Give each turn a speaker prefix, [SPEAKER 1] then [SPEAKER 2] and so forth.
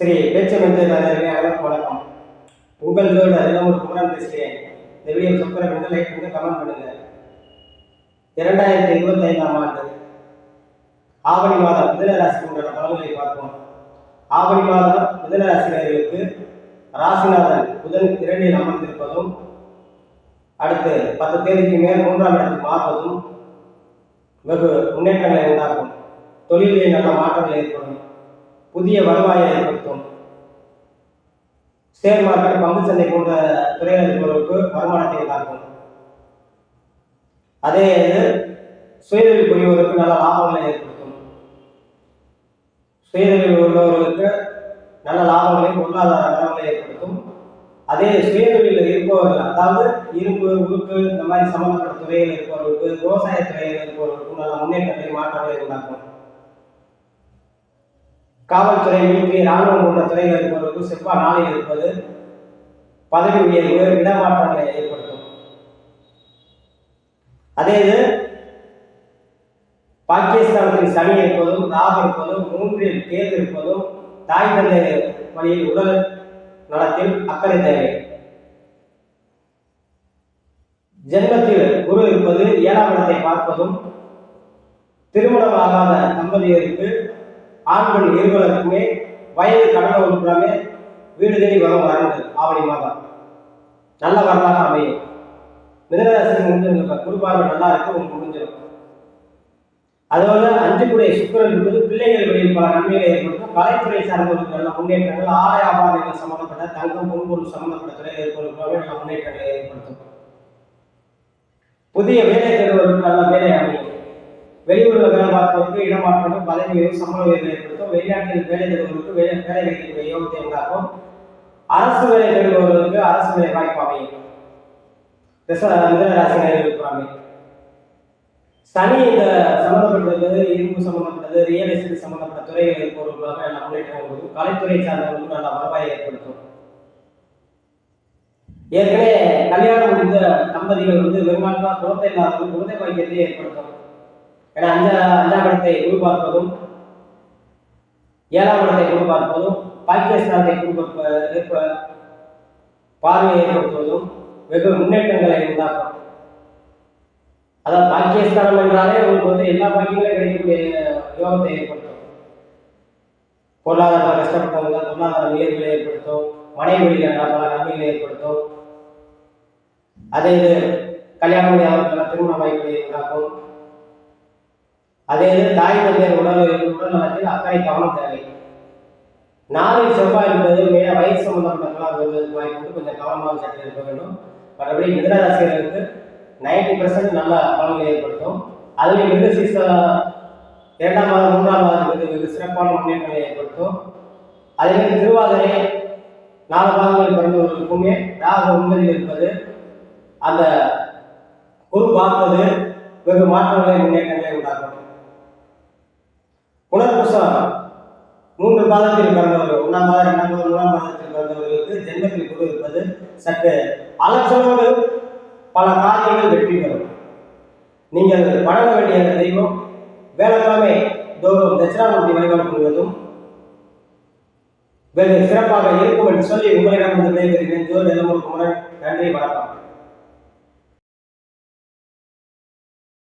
[SPEAKER 1] சரி பேச்சை வந்து அனைவருக்கும் வணக்கம் உங்கள் ஜோட அதெல்லாம் ஒரு குமரன் பேசுகிறேன். இந்த வீடியோ சப்ஸ்கிரைப் பண்ணுங்க லைக் பண்ணுங்க கமெண்ட் பண்ணுங்க. இரண்டாயிரத்தி இருபத்தி ஐந்தாம் ஆண்டு ஆவணி மாதம் மிதனராசி உண்டான பலன்களை பார்ப்போம். ஆவணி மாதம் மிதனராசினர்களுக்கு ராசிநாதன் புதன் இரண்டில் அமர்ந்திருப்பதும் அடுத்து பத்து தேதிக்கு மேல் மூன்றாம் இடத்துக்கு மாறுவதும் வெகு முன்னேற்றங்களை உண்டாக்கும். தொழிலில் நல்ல மாற்றங்கள் ஏற்படும். புதிய வருவாயை ஏற்படுத்தும். ஷேர் மார்க்கெட் பங்கு சந்தை போன்ற துறையில் இருப்பவர்களுக்கு வருமானத்தை உண்டாக்கும். அதே இது சுயதொழில் புரிவதற்கு நல்ல லாபங்களை ஏற்படுத்தும். சுயதொழில் உள்ளவர்களுக்கு நல்ல லாபங்களை பொருளாதார வரவுகளை ஏற்படுத்தும். அதே சுயதொழில் இருப்பவர்கள் அதாவது இரும்பு உறுப்பு இந்த மாதிரி சம்பந்தப்பட்ட துறையில் இருப்பவர்களுக்கு விவசாய துறையில் இருப்பவர்களுக்கு நல்ல முன்னேற்றங்களை மாற்றங்களை உண்டாக்கும் காவல்துறை மிலிட்டரி ராணுவம் போன்ற துறையில் இருப்பவர்களுக்கு செவ்வாய் நாளில் இருப்பது பதவி உயர்வு இடமாற்றங்களை ஏற்படுத்தும். அதே இது பாகிஸ்தானத்தில் சனி இருப்பதும் ராகு இருப்பதும் மூன்றில் கேது இருப்பதும் தாய் தந்தை வழியில் உடல் நலத்தில் அக்கறை தேவை. ஜென்மத்தில் குரு இருப்பது ஏழாம் இடத்தை பார்ப்பதும் திருமணமாகாத தம்பதியருக்கு ஆண் பெண் இருவருக்குமே வயது கடந்தவர்களுமே வீடு தேடி வரும் வரங்கள் ஆவணி மாதம். நல்ல வரலாக அமையும். மிதனராசி முடிஞ்சிருங்க குருபார்வை நல்லா இருக்கு உங்களுக்கு முடிஞ்சிடும். அதோட அஞ்சு குடை சுக்கரன் என்பது பிள்ளைகள் பல நன்மைகளை ஏற்படுத்தும். கலைத்துறை சார்ந்தவர்களுக்கு நல்ல முன்னேற்றங்கள் ஆலய ஆபாரங்கள் சம்பந்தப்பட்ட தங்கம் பொன்பொருள் சம்பந்தப்பட்ட துறையில் இருப்பவர்களுக்கு நல்ல முன்னேற்றங்களை ஏற்படுத்தும். புதிய வேலை தேடுவதற்கு நல்ல வேலை அமையும். வெளியூரில் வேலை பார்ப்பவருக்கு இடமாற்றமும் பதவி உயர்வு சம்பள உயர்வு ஏற்படுத்தும். வெளிநாட்டில் வேலை தேடுவதற்கு வேலை வேலை வைக்கக்கூடிய யோகத்தை உண்டாக்கும். அரசு வேலை தேடுபவர்களுக்கு அரசு வேலை வாய்ப்பு அமையும். மிதனராசினர் இருக்கிறாங்க சனி இந்த சம்பந்தப்பட்டது இரும்பு சம்பந்தப்பட்டது ரியல் எஸ்டேட் சம்பந்தப்பட்ட துறைகள் இருப்பவர்களுக்காக நல்ல முன்னேற்றம் கொடுக்கும். கலைத்துறை சார்ந்தவர்களுக்கு நல்ல வருவாயை ஏற்படுத்தும். ஏற்கனவே கல்யாணம் முடிந்த தம்பதிகள் வந்து வெறுமாட்டா குழந்தை இல்லாதவர்கள் குழந்தை பாக்கியத்தை ஏற்படுத்தும். ஏன்னா அஞ்சா அஞ்சாம் இடத்தை குரு பார்ப்பதும் ஏழாம் இடத்தை குரு பார்ப்பதும் பாக்கியஸ்தானத்தை குரு பார்வையை ஏற்படுத்துவதும் வெகு முன்னேற்றங்களை உண்டாக்கும். அதாவது பாக்கியஸ்தானம் என்றாலே உங்களுக்கு வந்து எல்லா பாக்கியங்களும் கிடைக்கக்கூடிய யோகத்தை ஏற்படுத்தும். பொருளாதாரம் கஷ்டப்பட்டவங்க பொருளாதார உயர்வுகளை ஏற்படுத்தும் மனைவெளியில் பல நன்மைகளை ஏற்படுத்தும். அதே இது கல்யாணம் திருமண வாய்ப்புகளை உண்டாக்கும். அதே இது தாய் தந்தையர் உடல் உடல் நலத்தில் அக்கறை கவனம் தேவை. நாளில் செவ்வாய் என்பது மேல வயசு சம்பந்தப்பட்டவர்களாக வருவதற்கு வாய்ப்பு கொஞ்சம் கவனமாக சற்று இருக்க வேண்டும். மற்றபடி மிதனராசிரியர்களுக்கு நைன்டி பர்சன்ட் நல்ல பலன்களை ஏற்படுத்தும். அதில் மிக சீச இரண்டாம் மாதம் மூன்றாம் மாதத்துக்கு வெகு சிறப்பான முன்னேற்றங்களை ஏற்படுத்தும். அதே மாதிரி திருவாதிரை நாலு மாதங்கள் பிறந்தவர்களுக்குமே ராக ஒன்பதில் இருப்பது அந்த குரு பார்ப்பது வெகு மாற்றங்களை முன்னேற்றங்களை உண்டாக்கும். புனர்பூசம் மூன்று மாதத்தில் பிறந்தவர்கள். ஒன்றாம் பாதம் இரண்டாம் மாதம் மூணாம் மாதத்தில் பிறந்தவர்களுக்கு ஜென்மத்தில் குரு இருப்பது சற்று அலட்சணோடு பல காரியங்கள் வெற்றி பெறும். நீங்கள் வணங்க வேண்டிய தெய்வம் வேலைக்கிழமை தோறும் தட்சிணாமூர்த்தி வழிபாடு பண்ணுவதும் வெகு சிறப்பாக இருக்கும் என்று சொல்லி உங்களிடம் வந்து விடைபெறுகிறேன். ஜோர் எல்லோருக்கும் நன்றி வணக்கம்.